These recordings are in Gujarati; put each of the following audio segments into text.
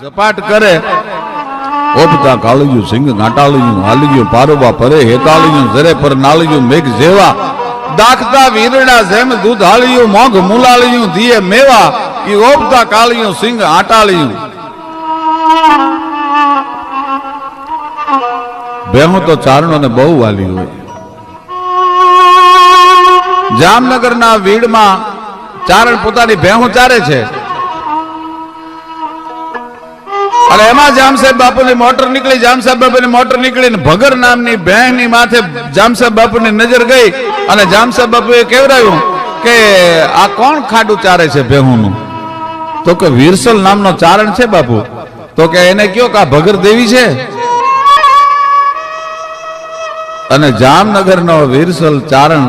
ઝપાટ કરે. ઓપતા કાળિયું, સિંગ ગાંટાળિયું હાલિયું પારોબા પરે હેતાળિયું જરે પર નાળિયું, મેઘ જેવા. દાખતા વીરડા જેમ દૂધ હાળિયું, મોંઘ મુલાળિયું દિયે મેવા. ઈ ઓપતા કાળિયું, સિંગ આટાળિયું બેહું તો ચારણો ને બહુ વાલી હોય. જામનગરના વીડમાં ચારણ પોતાની ભેહું ચારે છે. અને એમાં જામસાહેબ બાપુની મોટર નીકળી જામસાહેબ બાપુની મોટર નીકળીને ભગર નામની બહેનની માથે જામસાહેબ બાપુની નજર ગઈ અને જામસાહેબ બાપુએ કેવરાયું કે આ કોણ ખાડું ચારે છે ભેહુંનું? તો કે વીરસલ નામનો ચારણ છે બાપુ. તો કે એને કયો કે આ ભગર દેવી છે? અને જામનગરનો વીરસલ ચારણ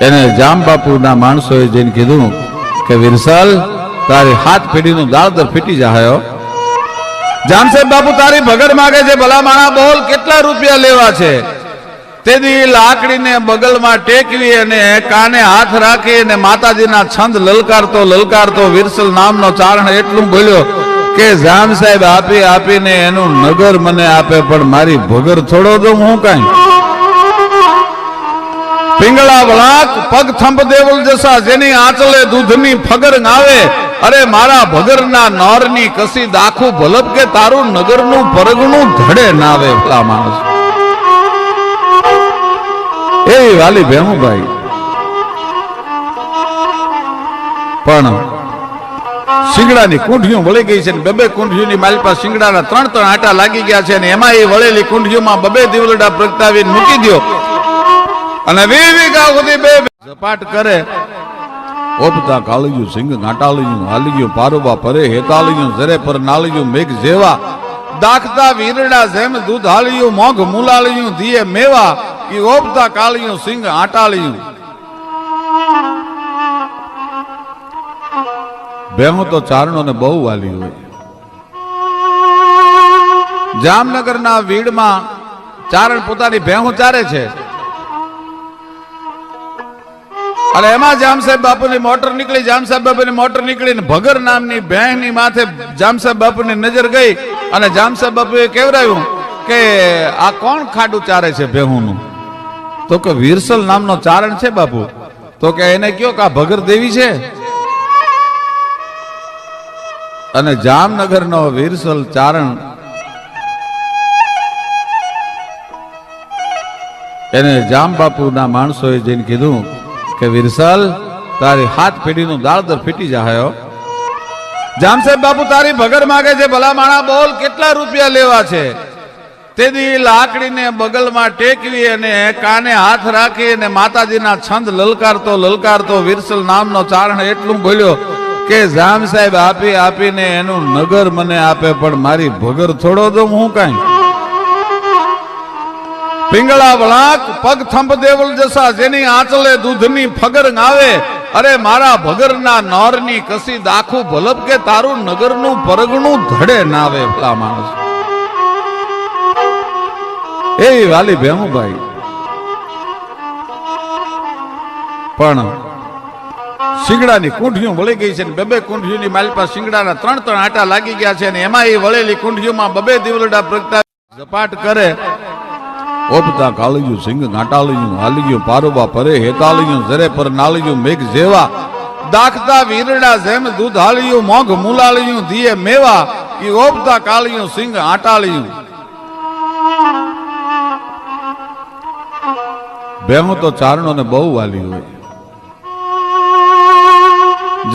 એને જામ બાપુના માણસોએ જઈને કીધું કે વિરસલ, તારી હાથ પેઢીનું દાળદર ફીટી જાહ્યો જામસેબ બાપુ, તારી ભગડ માગે છે ભલા માણા બોલ, કેટલા રૂપિયા લેવા છે? તેથી લાકડીને બગલમાં ટેકવી અને કાને હાથ રાખી અને માતાજીના છંદ લલકારતો લલકારતો વિરસલ નામનો ચારણ એટલું બોલ્યો કે જામ સાહેબ આપી આપીને એનું નગર મને આપે, પણ મારી ભગર છોડો દઉં હું કાંઈ? પિંગળા વળાક, પગ થંભ દેવલ જસા, જેની આંચલે દૂધની ફગર આવે અરે મારા ભગરના નોરની કસી દાખું ભલપ કે તારું નગરનું પરગણું ધડે નાવે માણસ. એવી વાલી ભેમુભાઈ પણ શિંગડાની કુંઢીઓ વળી ગઈ છે ને બબે કુંઢીઓની મારી પાસે શિંગડાના ત્રણ ત્રણ આટા લાગી ગયા છે અને એમાં એ વળેલી કુંઢીઓમાં બબે દિવલડા પ્રગટાવીને મૂકી દ્યો. અને વી વીઘા સુધી બે ઝપાટ કરે. ઓપતા કાળિયું સિંગ ગાંટાળિયું હાલીયું પારુબા પરે હેતાળિયું જરે પર નાળિયું મેઘ જેવા. દાખતા વીરડા જેમ દૂધ હાળિયું મોઘ મુલાળીયું ધીએ મેવા. ઈ ઓપતા કાળિયું સિંગ આટાળિયું ભેહું તો ચારણો ને બહુ વાલી હોય. જામનગરના વીડમાં ચારણ પોતાની ભેહું ચારે છે. અને એમાં જામસાહેબ બાપુની મોટર નીકળી જામસાહેબ બાપુની મોટર નીકળી ભગર નામની બહેનની માથે જામસાહેબ બાપુની નજર ગઈ અને જામસાહેબ બાપુએ કેવરાયું કે આ કોણ ખાડું ચારે છે ભેહુનું? તો કે વીરસલ નામનો ચારણ છે બાપુ. તો કે એને કયો કે આ ભગર દેવી છે? અને જામનગરનો વીરસલ ચારણ એને જામ બાપુના માણસોએ જઈને કીધું કે વિરસલ, તારી હાથ પેઢીનું દાળદર ફીટી જાહ્યો જામ સાહેબ બાપુ, તારી ભગર માગે છે ભલા માણા બોલ, કેટલા રૂપિયા લેવા છે? તેથી લાકડીને બગલમાં ટેકવી અને કાને હાથ રાખી અને માતાજીના છંદ લલકારતો લલકારતો વિરસલ નામનો ચારણ એટલું બોલ્યો કે જામ સાહેબ આપી આપીને એનું નગર મને આપે, પણ મારી ભગર છોડો દઉં હું કાંઈ? પિંગળા વળાક, પગ થંભ દેવલ જસા, જેની આંચલે દૂધની ફગર આવે અરે મારા ભગરના નોરની કસી દાખું ભલપ કે તારું નગરનું પરગણું ધડે નાવે ભલા માણસ. એ વાલી ભેમુભાઈ પણ શિંગડાની કુંઠિયું વળી ગઈ છે ને બબે કુંઠિયુંની પાસે શિંગડાના ત્રણ ત્રણ આટા લાગી ગયા છે ને એમાં એ વળેલી કુંઠિયુંમાં બબે દિવલડા પ્રગટા ઝપાટ કરે. ઓપતા કાળિયું સિંગ ગાંટાળિયું હાલિયું, પારુબા પરે હેતાળિયું જરે પર નાળિયું મેઘ જેવા. દાખતા વીરડા જેમ દૂધ હાળિયું મોંઘ મુલાળિયું દિયે મેવા. ઈ ઓપતા કાળિયું સિંગ આટાળિયું ભેહું તો ચારણો ને બહુ વાલી હોય.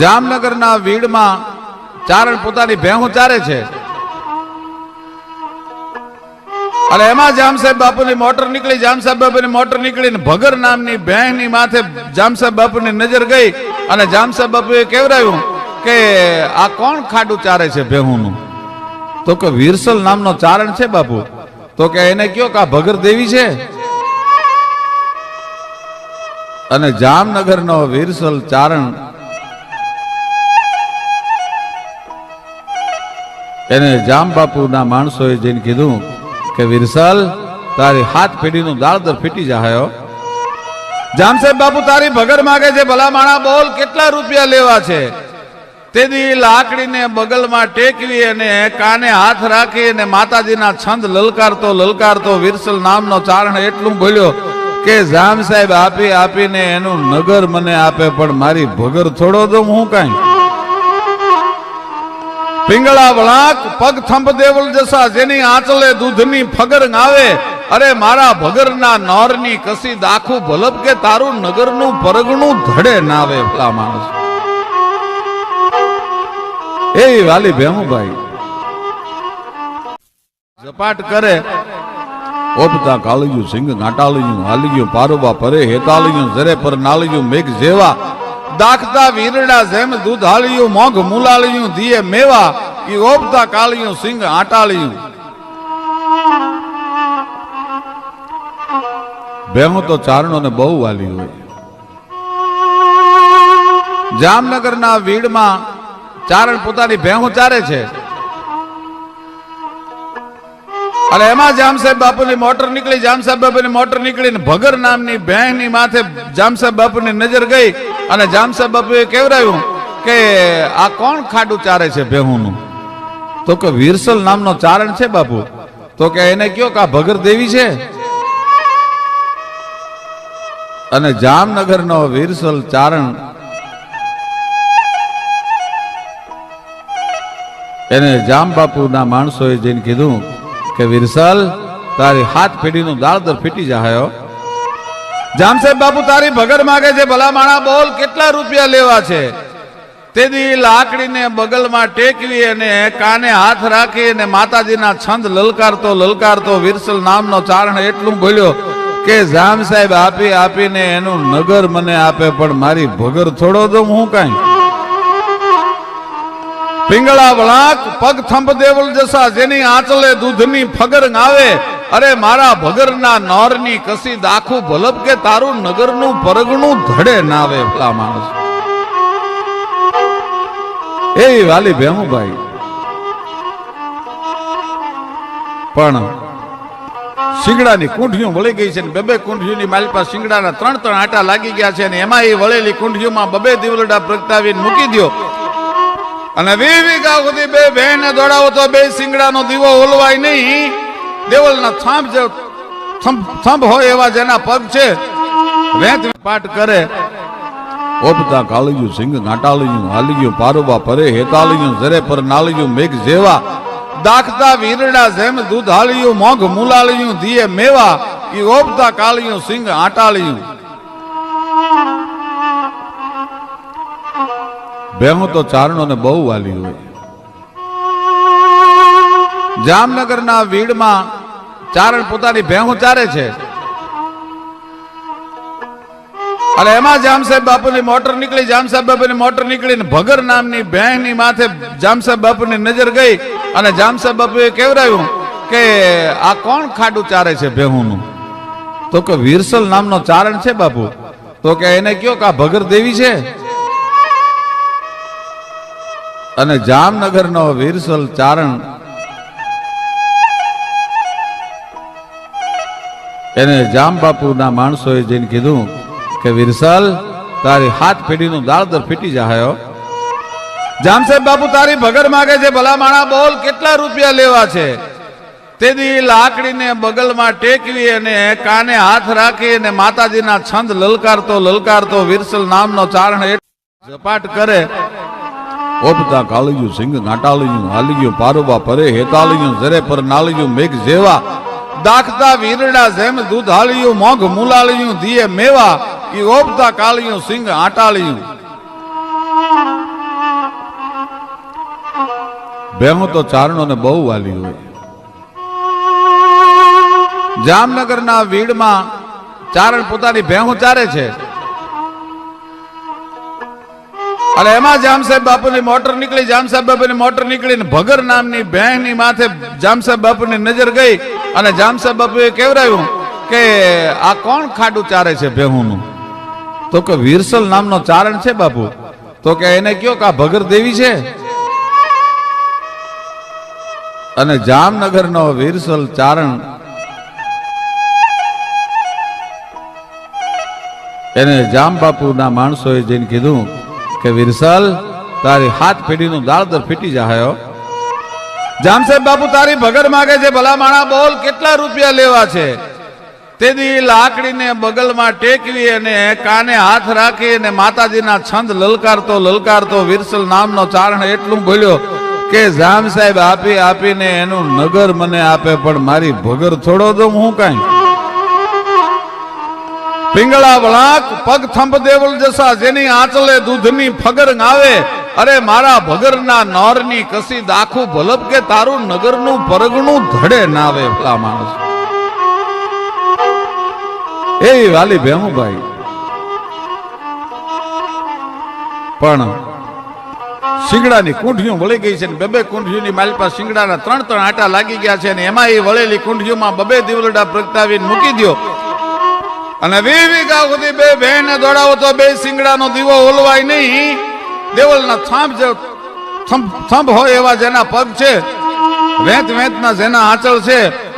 જામનગરના વીડમાં ચારણ પોતાની ભેહું ચારે છે. અને એમાં જામસાહેબ બાપુની મોટર નીકળી જામસાહેબ બાપુની મોટર નીકળી ભગર નામની બહેનની માથે જામસાહેબ બાપુની નજર ગઈ અને જામસાહેબ બાપુએ કેવરાયું કે આ કોણ ખાડું ચારે છે ભેહુંનું? તો કે વીરસલ નામનો ચારણ છે બાપુ. તો કે એને કયો કે આ ભગર દેવી છે? અને જામનગરનો વીરસલ ચારણ એને જામ બાપુના માણસોએ જઈને કીધું કે વિરસલ, તારી હાથ પેઢીનું દાળદર ફીટી જાહયો જામસેબ બાપુ, તારી ભગર માગે છે ભલા માણા બોલ, કેટલા રૂપિયા લેવા છે? તેથી લાકડીને બગલમાં ટેકવી અને કાને હાથ રાખી અને માતાજીના છંદ લલકારતો લલકારતો વિરસલ નામનો ચારણ એટલું બોલ્યો કે જામ સાહેબ આપી આપીને એનું નગર મને આપે, પણ મારી ભગર થોડો દઉં હું કાંઈ? પિંગળા વળાક, પગ થંભ દેવલ જસા, જેની આંચલે દૂધની ફગર આવે અરે મારા ભગરના નોરની કસી દાખું ભલબ કે તારું નગરનું પરગણું ધડે ના આવે ભલા માણસ. એ વાલી ભેમુભાઈ ઝપાટ કરે. ઓપતા કાળિયું સિંગ, ઘાટાળિયું, હાલિયું પારુબા પરે હેતાળિયું જરે પર નાળિયું, મેઘ જેવા. દાખતા વીરડા જેમ દૂધાળિયું, મોઘ મુલાળિયું ધીએ મેવા, ઈ ઓપતા કાળિયું સિંગ આટાળિયું. ભેમો તો ચારણો ને બહુ વાલી હોય. જામનગરના વીડમાં ચારણ પોતાની ભેહું ચારે છે. અને એમાં જામસાહેબ બાપુની મોટર નીકળી જામસાહેબ બાપુની મોટર નીકળી ને ભગર નામની બહેની માથે જામસાહેબ બાપુની નજર ગઈ અને જામસાહેબ બાપુએ કેવરાયું કે આ કોણ ખાડું ચારે છે ભેહુંનું? તો કે વીરસલ નામનો ચારણ છે બાપુ. તો કે એને કયો કે આ ભગર દેવી છે? અને જામનગરનો વીરસલ ચારણ એને જામ બાપુના માણસોએ જઈને કીધું કે વિરસલ, તારી હાથ પેઢીનું દાળદર ફીટી જાહ્યો. જામ સાહેબ બાપુ, તારી ભગર માગે છે ભલા માણા બોલ, કેટલા રૂપિયા લેવા છે? તેથી લાકડીને બગલમાં ટેકવી અને કાને હાથ રાખી અને માતાજીના છંદ લલકારતો લલકારતો વિરસલ નામનો ચારણ એટલું બોલ્યો કે જામ સાહેબ આપી આપીને એનું નગર મને આપે, પણ મારી ભગર થોડો દઉં હું કાંઈ? પિંગળા વળાક, પગ થંભ દેવલ જસા, જેની આંચલે દૂધની ફગર આવે અરે મારા ભગરના નોરની કસી દાખું ભલબ કે તારું નગરનું પરગણું ધડે નાવે ભલા માણસ. એ વાલી ભેમુભાઈ પણ શિંગડાની કુંઠીઓ વળી ગઈ છે ને બે બે કુંઠીઓની મારી પાસે શિંગડાના ત્રણ ત્રણ આટા લાગી ગયા છે અને એમાં એ વળેલી કુંઠીઓમાં બબે દિવલડા પ્રગટાવીને મૂકી દો અને વી સુધી બે બહેને દોડાવો તો બે સિંગડાનો દીવો ઓલવાય નહીં. દેવલના થાંભ જે થંભ હોય એવા જેના પગ છે, વેત પાઠ કરે. ઓપતા કાળિયું સિંગ ઘાટાળિયું હાલીયું પારુબા પરે હેતાળિયું જરે પર નાળિયું, મેઘ જેવા. દાખતા વીરડા જેમ દૂધ હાળિયું મોઘ મુલાળીયું ધીએ મેવા. ઈ ઓપતા કાળિયું, સિંગ આટાળિયું. ભેહું તો ચારણોને બહુ વાલી હોય. જામનગરના વીડમાં ચારણ પોતાની ભેહું ચારે છે. અને એમાં જામસાહેબ બાપુની મોટર નીકળી જામસાહેબ બાપુની મોટર નીકળી ને ભગર નામની બહેની માથે જામસાહેબ બાપુની નજર ગઈ અને જામસાહેબ બાપુએ કેવરાયું કે આ કોણ ખાડું ચારે છે ભેહુંનું? તો કે વીરસલ નામનો ચારણ છે બાપુ. તો કે એને કયો કે આ ભગર દેવી છે? અને જામનગરનો વીરસલ ચારણ એને જામબાપુના માણસોએ જઈને કીધું કે, વીરસલ, તારી હાથ પેઢીનું દાળદર ફીટી જાહ્યો જામસેબ બાપુ, તારી ભગર માગે છે ભલા માણા બોલ, કેટલા રૂપિયા લેવા છે? તેથી લાકડીને બગલમાં ટેકવી અને કાને હાથ રાખી અને માતાજીના છંદ લલકારતો લલકારતો વિરસલ નામનો ચારણ ઝપાટ કરે. ઓપતા કાળિયું સિંહ ઘાટાળિયું હાલિયું પારોબા પરે હેતાળિયું જરે પર નાળિયું, મેઘ જેવા. દાખતા વીરડા જેમ દૂધ હાળિયું, મોઘ મુલાળિયું દિયે મેવા. ઈ ઓપતા કાળિયું સિંહ આટાળિયું. ભેહું તો ચારણોને બહુ વાલી હોય. જામનગરના વીડમાં ચારણ પોતાની ભેહું ચારે છે. અને એમાં જામસાહેબ બાપુની મોટર નીકળી જામસાહેબ બાપુની મોટર નીકળીને ભગર નામની બહેનની માથે જામસાહેબ બાપુની નજર ગઈ અને જામસાહેબ બાપુએ કેવરાયું કે આ કોણ ખાડું ચારે છે ભેહુંનું? તો કે વીરસલ નામનો ચારણ છે બાપુ. તો કે એને કયો કે આ ભગર દેવી છે? અને જામનગરનો વીરસલ ચારણ એને જામબાપુના માણસોએ જઈને કીધું કે વિરસલ, તારી હાથ પેઢીનું દાળદર ફીટી જાહ્યો જામસેબ બાપુ, તારી ભગર માગે છે ભલા માણા બોલ, કેટલા રૂપિયા લેવા છે? તેથી લાકડીને બગલમાં ટેકવી અને કાને હાથ રાખી અને માતાજીના છંદ લલકારતો લલકારતો વિરસલ નામનો ચારણ એટલું બોલ્યો કે જામ સાહેબ આપી આપીને એનું નગર મને આપે, પણ મારી ભગર થોડો દઉં હું કાંઈ? પિંગળા વળાક, પગ થંભ દેવલ જસા, જેની આંચલે દૂધની ફગર આવે અરે મારા ભગરના નોરની કસી દાખું ભલપ કે તારું નગરનું પરગણું ધડે નાવે ભલા માણસ. એ વાલી ભેમુભાઈ પણ શિંગડાની કુંઠીઓ વળી ગઈ છે ને બે કુંઠીઓની મારી પાસે શિંગડાના ત્રણ ત્રણ આટા લાગી ગયા છે અને એમાં એ વળેલી કુંઠીઓમાં બબે દિવલડા પ્રગટાવીને મૂકી દ્યો. અને વી સુધી બે બહેને દોડાવો તો બે શિંગડાનો દીવો ઓલવાય નહીં. દેવલના થાંભ જે થંભ હોય એવા જેના પગ છે. વેંત વેંતના જેના આંચળ છે.